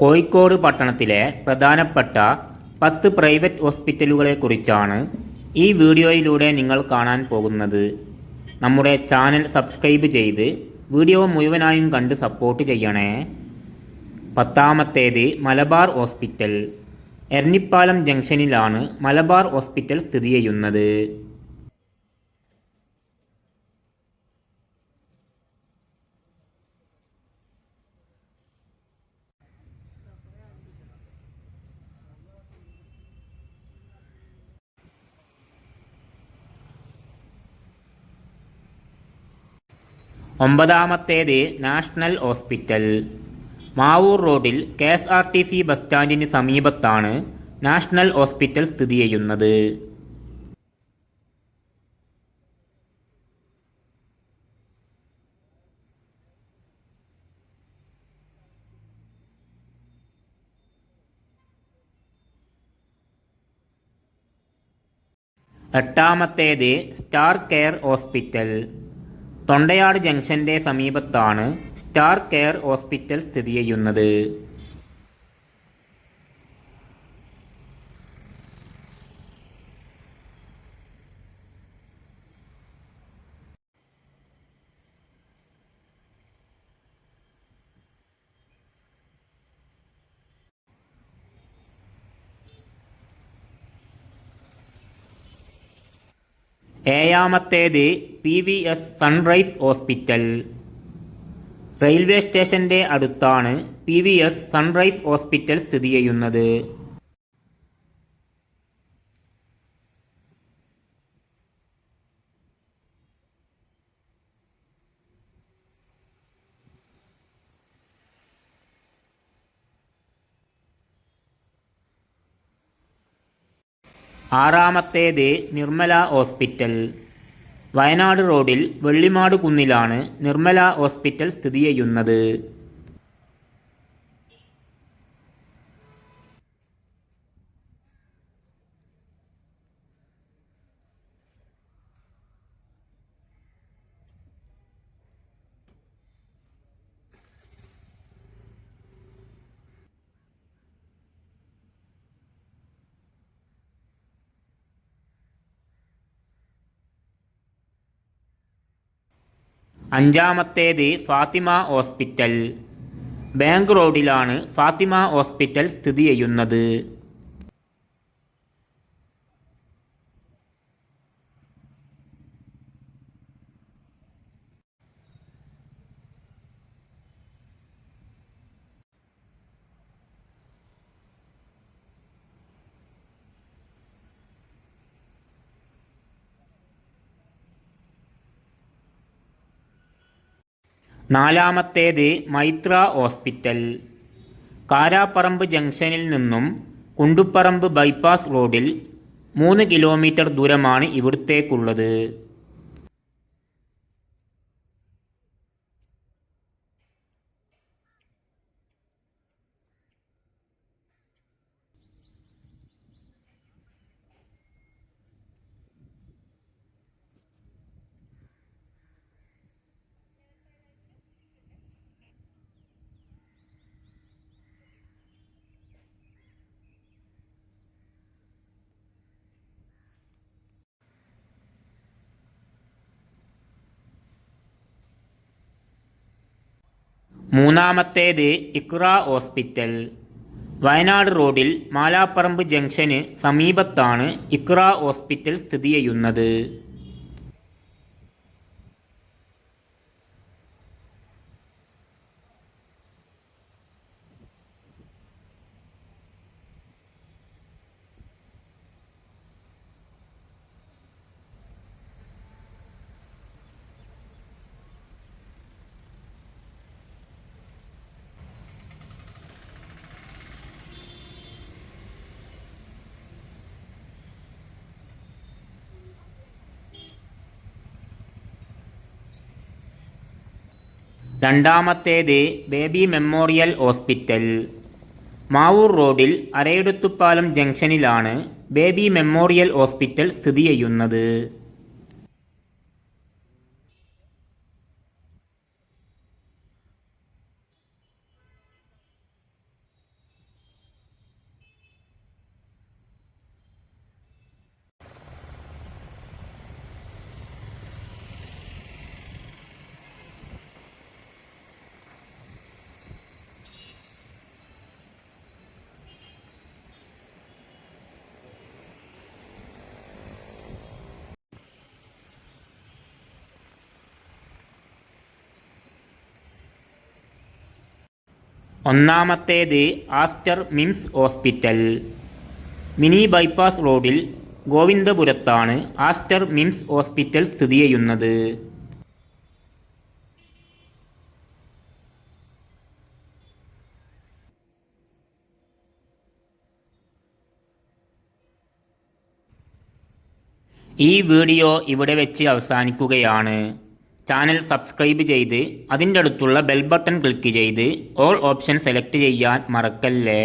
കോഴിക്കോട് പട്ടണത്തിലെ പ്രധാനപ്പെട്ട പത്ത് പ്രൈവറ്റ് ഹോസ്പിറ്റലുകളെക്കുറിച്ചാണ് ഈ വീഡിയോയിലൂടെ നിങ്ങൾ കാണാൻ പോകുന്നത്. നമ്മുടെ ചാനൽ സബ്സ്ക്രൈബ് ചെയ്ത് വീഡിയോ മുഴുവനായും കണ്ട് സപ്പോർട്ട് ചെയ്യണേ. പത്താമത്തേത് മലബാർ ഹോസ്പിറ്റൽ. എർണിപ്പാലം ജംഗ്ഷനിലാണ് മലബാർ ഹോസ്പിറ്റൽ സ്ഥിതി ചെയ്യുന്നത്. ഒമ്പതാമത്തേത് നാഷണൽ ഹോസ്പിറ്റൽ. മാവൂർ റോഡിൽ K S R T C bus സ്റ്റാൻഡിന് സമീപത്താണ് നാഷണൽ ഹോസ്പിറ്റൽ സ്ഥിതി ചെയ്യുന്നത്. എട്ടാമത്തേത് സ്റ്റാർ കെയർ ഹോസ്പിറ്റൽ. തൊണ്ടയാട് ജംഗ്ഷന്റെ സമീപത്താണ് സ്റ്റാർ കെയർ ഹോസ്പിറ്റൽ സ്ഥിതി ചെയ്യുന്നത്. ഏഴാമത്തേത് P V S sunrise hospital railway സ്റ്റേഷന്റെ അടുത്താണ് P V S sunrise hospital സ്ഥിതി ചെയ്യുന്നത്. ആറാമത്തേത് നിർമ്മല ഹോസ്പിറ്റൽ. വയനാട് റോഡിൽ വെള്ളിമാട് കുന്നിലാണ് നിർമ്മല ഹോസ്പിറ്റൽ സ്ഥിതി ചെയ്യുന്നത്. അഞ്ചാമത്തേത് ഫാത്തിമ ഹോസ്പിറ്റൽ. ബാങ്ക് റോഡിലാണ് ഫാത്തിമ ഹോസ്പിറ്റൽ സ്ഥിതി ചെയ്യുന്നത്. നാലാമത്തേത് മൈത്ര ഹോസ്പിറ്റൽ. കാരാപ്പറമ്പ് ജംഗ്ഷനിൽ നിന്നും കുണ്ടുപ്പറമ്പ് ബൈപ്പാസ് റോഡിൽ മൂന്ന് കിലോമീറ്റർ ദൂരമാണ് ഇവിടത്തേക്കുള്ളത്. മൂന്നാമത്തേത് ഇക്ര ഹോസ്പിറ്റൽ. വയനാട് റോഡിൽ മാലാപ്പറമ്പ് ജംഗ്ഷന് സമീപത്താണ് ഇക്ര ഹോസ്പിറ്റൽ സ്ഥിതി ചെയ്യുന്നത്. രണ്ടാമത്തേത് ബേബി മെമ്മോറിയൽ ഹോസ്പിറ്റൽ. മാവൂർ റോഡിൽ അരയിടത്തുപ്പാലം ജംഗ്ഷനിലാണ് ബേബി മെമ്മോറിയൽ ഹോസ്പിറ്റൽ സ്ഥിതി ചെയ്യുന്നത്. ഒന്നാമത്തേത് Aster MIMS hospital. Mini bypass റോഡിൽ ഗോവിന്ദപുരത്താണ് ആസ്റ്റർ മിംസ് ഹോസ്പിറ്റൽ സ്ഥിതി ചെയ്യുന്നത്. ഈ വീഡിയോ ഇവിടെ വെച്ച് അവസാനിക്കുകയാണ്. ചാനൽ സബ്സ്ക്രൈബ് ചെയ്ത് അതിന്റെ അടുത്തുള്ള ബെൽ ബട്ടൺ ക്ലിക്ക് ചെയ്ത് ഓൾ ഓപ്ഷൻ സെലക്ട് ചെയ്യാൻ മറക്കല്ലേ?